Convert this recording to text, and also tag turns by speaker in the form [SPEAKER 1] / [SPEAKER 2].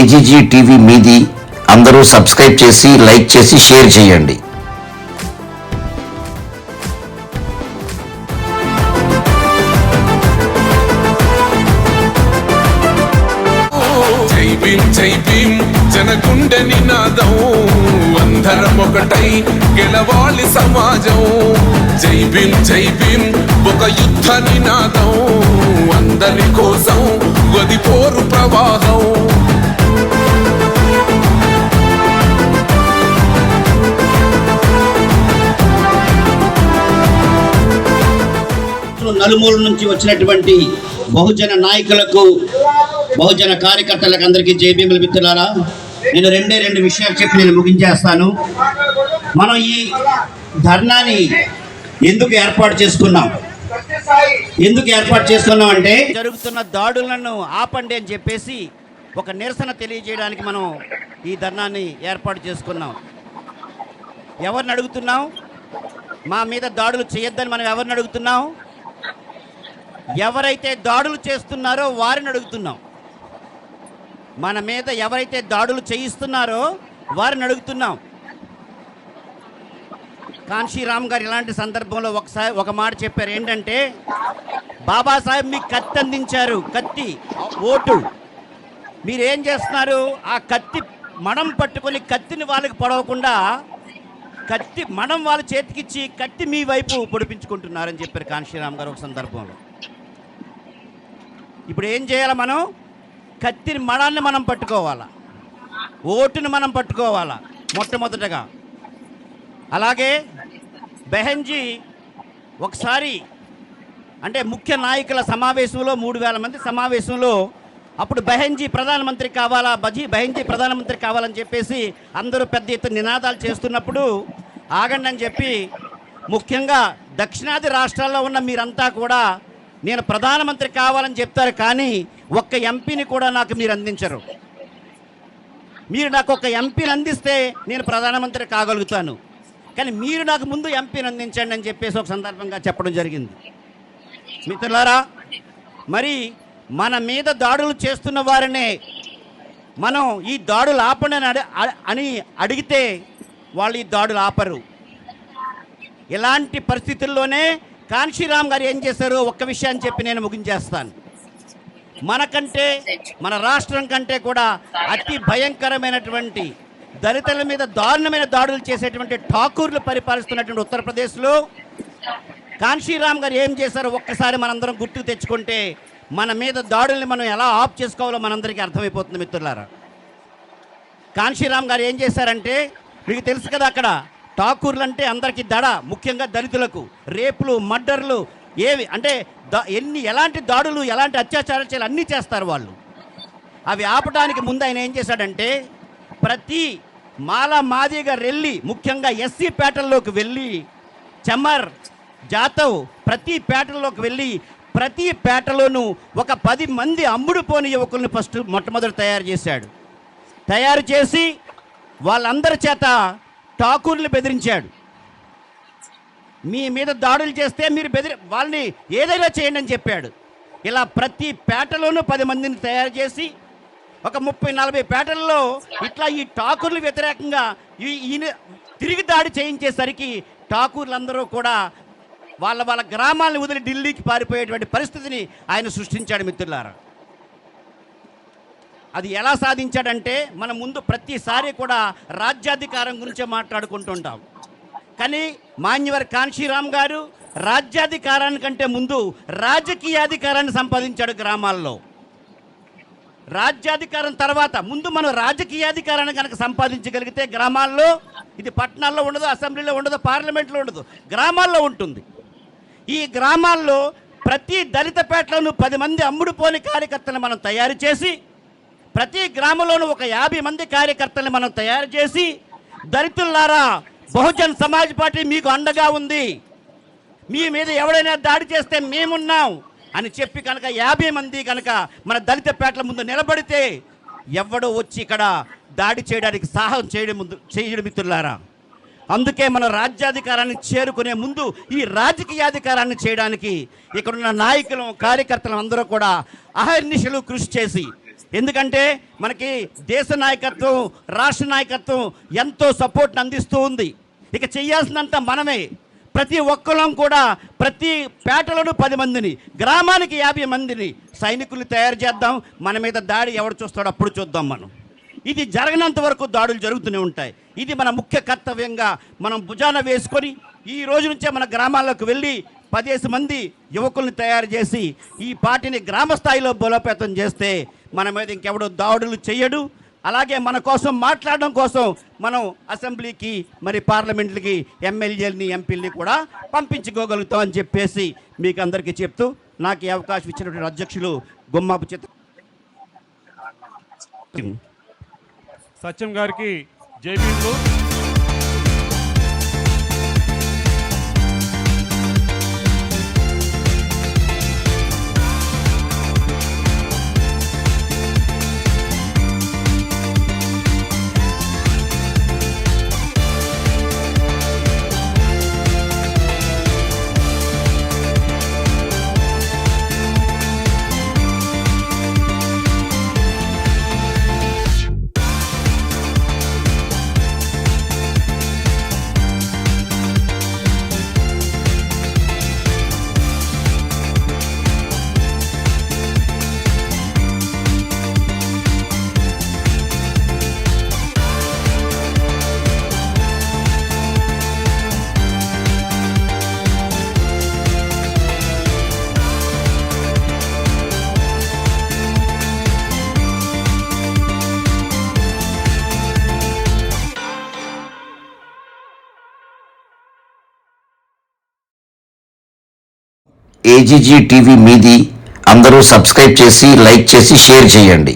[SPEAKER 1] ఏజీజీ TV మీది అందరూ subscribe చేసి లైక్ చేసి షేర్ చేయండి.
[SPEAKER 2] జనగుండె నినాదం అందరం ఒకటై గెలవాలి సమాజం. జై భీం జై భీం ఒక యుద్ధ నినాదం
[SPEAKER 3] నలుమూల నుంచి వచ్చినటువంటి బహుజన నాయకులకు బహుజన కార్యకర్తలకు అందరికీ జేబీఎంల మిత్రులారా. నేను రెండే రెండు విషయాలు చెప్పి నేను ముగించేస్తాను. మనం ఈ ధర్నాని ఎందుకు ఏర్పాటు చేసుకున్నాం? ఎందుకు ఏర్పాటు చేసుకున్నాం అంటే జరుగుతున్న దాడులను ఆపండి అని చెప్పేసి ఒక నిరసన తెలియజేయడానికి మనం ఈ ధర్నాన్ని ఏర్పాటు చేసుకున్నాం. ఎవరిని అడుగుతున్నాం మా మీద దాడులు చేయొద్దని మనం ఎవరిని అడుగుతున్నాం ఎవరైతే దాడులు చేస్తున్నారో వారిని అడుగుతున్నాం. మన మీద ఎవరైతే దాడులు చేయిస్తున్నారో వారిని అడుగుతున్నాం. కాన్షీరామ్ గారు ఇలాంటి సందర్భంలో ఒకసారి ఒక మాట చెప్పారు. ఏంటంటే బాబాసాహెబ్ మీకు కత్తి అందించారు. కత్తి ఓటు. మీరేం చేస్తున్నారు? ఆ కత్తి మడం పట్టుకొని కత్తిని వాళ్ళకి పొడవకుండా కత్తి మనం వాళ్ళ చేతికిచ్చి కత్తి మీ వైపు పొడిపించుకుంటున్నారని చెప్పారు కాన్షీరామ్ గారు ఒక సందర్భంలో. ఇప్పుడు ఏం చేయాలి మనం? కత్తిని మడాన్ని మనం పట్టుకోవాలా? ఓటుని మనం పట్టుకోవాలా? మొట్టమొదటగా. అలాగే బెహెంజీ ఒకసారి అంటే ముఖ్య నాయకుల సమావేశంలో మూడు వేల మంది సమావేశంలో అప్పుడు బెహెంజీ ప్రధానమంత్రి కావాలా? బజీ బెహెంజీ ప్రధానమంత్రి కావాలని చెప్పేసి అందరూ పెద్ద ఎత్తున నినాదాలు చేస్తున్నప్పుడు ఆగండి అని చెప్పి ముఖ్యంగా దక్షిణాది రాష్ట్రాల్లో ఉన్న మీరంతా కూడా నేను ప్రధానమంత్రి కావాలని చెప్తారు కానీ ఒక్క ఎంపీని కూడా నాకు మీరు అందించరు. మీరు నాకు ఒక ఎంపీని అందిస్తే నేను ప్రధానమంత్రి కాగలుగుతాను. కానీ మీరు నాకు ముందు ఎంపీని అందించండి అని చెప్పేసి ఒక సందర్భంగా చెప్పడం జరిగింది. మిత్రులారా మరి మన మీద దాడులు చేస్తున్న వారినే మనం ఈ దాడులు ఆపండి అని అడి- అని అడిగితే వాళ్ళు ఈ దాడులు ఆపరు. ఇలాంటి పరిస్థితుల్లోనే కాన్షీరామ్ గారు ఏం చేశారో ఒక్క విషయాన్ని చెప్పి నేను ముగించేస్తాను. మనకంటే మన రాష్ట్రం కంటే కూడా అతి భయంకరమైనటువంటి దళితుల మీద దారుణమైన దాడులు చేసేటువంటి ఠాకూర్లు పరిపాలిస్తున్నటువంటి ఉత్తరప్రదేశ్లో కాన్షీరామ్ గారు ఏం చేశారో ఒక్కసారి మనందరం గుర్తుకు తెచ్చుకుంటే మన మీద దాడుల్ని మనం ఎలా ఆఫ్ చేసుకోవాలో మనందరికీ అర్థమైపోతుంది మిత్రులారా. కాన్షీరామ్ గారు ఏం చేశారంటే మీకు తెలుసు కదా అక్కడ ఠాకూర్లు అంటే అందరికీ దడ ముఖ్యంగా దళితులకు. రేపులు మర్డర్లు ఏవి అంటే ఎన్ని ఎలాంటి దాడులు ఎలాంటి అత్యాచారాలు చేయాలి అన్నీ చేస్తారు వాళ్ళు. అవి ఆపడానికి ముందు ఆయన ఏం చేశాడంటే ప్రతి మాల మాదిగా వెళ్ళి ముఖ్యంగా ఎస్సీ పేటల్లోకి వెళ్ళి చమర్ జాతవ్ ప్రతి పేటల్లోకి వెళ్ళి ప్రతి పేటలోనూ ఒక పది మంది అమ్ముడు పోని యువకుల్ని ఫస్ట్ మొట్టమొదటి తయారు చేశాడు. తయారు చేసి వాళ్ళందరి చేత ఠాకూర్లు బెదిరించాడు. మీ మీద దాడులు చేస్తే మీరు బెదిరి వాళ్ళని ఏదైనా చేయండి అని చెప్పాడు. ఇలా ప్రతి పేటలోనూ పది మందిని తయారు చేసి ఒక ముప్పై నలభై పేటల్లో ఇట్లా ఈ ఠాకూర్లు వ్యతిరేకంగా ఈ ఈయన తిరిగి దాడి చేయించేసరికి ఠాకూర్లందరూ కూడా వాళ్ళ వాళ్ళ గ్రామాలను వదిలి ఢిల్లీకి పారిపోయేటువంటి పరిస్థితిని ఆయన సృష్టించాడు మిత్రులారా. అది ఎలా సాధించాడంటే మన ముందు ప్రతిసారి కూడా రాజ్యాధికారం గురించే మాట్లాడుకుంటుంటాం. కానీ మాన్యవర్ కాంశీరామ్ గారు రాజ్యాధికారానికంటే ముందు రాజకీయాధికారాన్ని సంపాదించాడు గ్రామాల్లో. రాజ్యాధికారం తర్వాత ముందు మనం రాజకీయాధికారాన్ని కనుక సంపాదించగలిగితే గ్రామాల్లో ఇది పట్టణాల్లో ఉండదు అసెంబ్లీలో ఉండదు పార్లమెంట్లో ఉండదు గ్రామాల్లో ఉంటుంది. ఈ గ్రామాల్లో ప్రతి దళిత పేటలను పది మంది అమ్ముడుపోని కార్యకర్తలను మనం తయారు చేసి ప్రతి గ్రామంలోనూ ఒక యాభై మంది కార్యకర్తల్ని మనం తయారు చేసి దళితులారా బహుజన్ సమాజ్ పార్టీ మీకు అండగా ఉంది. మీ మీద ఎవడైనా దాడి చేస్తే మేమున్నాం అని చెప్పి కనుక యాభై మంది కనుక మన దళిత పేటల ముందు నిలబడితే ఎవడో వచ్చి ఇక్కడ దాడి చేయడానికి సాహసం చేయడం ముందు చేయడం మిత్రులారా. అందుకే మన రాజ్యాధికారాన్ని చేరుకునే ముందు ఈ రాజకీయాధికారాన్ని చేయడానికి ఇక్కడున్న నాయకులు కార్యకర్తలు అందరూ కూడా అహర్నిశలు కృషి చేసి ఎందుకంటే మనకి దేశ నాయకత్వం రాష్ట్ర నాయకత్వం ఎంతో సపోర్ట్ని అందిస్తూ ఉంది. ఇక చేయాల్సినంత మనమే. ప్రతి ఒక్కరం కూడా ప్రతి పేటలోనూ పది మందిని గ్రామానికి యాభై మందిని సైనికులు తయారు చేద్దాం. మన మీద దాడి ఎవడు చూస్తాడో అప్పుడు చూద్దాం మనం. ఇది జరగనంత వరకు దాడులు జరుగుతూనే ఉంటాయి. ఇది మన ముఖ్య కర్తవ్యంగా మనం భుజాన వేసుకొని ఈ రోజు నుంచే మన గ్రామాల్లోకి వెళ్ళి పదేసి మంది యువకుల్ని తయారు చేసి ఈ పార్టీని గ్రామ స్థాయిలో బలోపేతం చేస్తే మన మీద ఇంకెవడు దాడులు చేయడు. అలాగే మన కోసం మాట్లాడడం కోసం మనం అసెంబ్లీకి మరి పార్లమెంట్లకి ఎమ్మెల్యేలని ఎంపీలని కూడా పంపించుకోగలుగుతాం అని చెప్పేసి మీకు అందరికీ చెప్తూ నాకు ఈ అవకాశం ఇచ్చినటువంటి అధ్యక్షులు గుమ్మాపు చిత్ర
[SPEAKER 4] సత్యం గారికి జైబీలు
[SPEAKER 1] ఏజీజీ టీవీ మీది అందరూ సబ్స్క్రైబ్ చేసి లైక్ చేసి షేర్ చేయండి.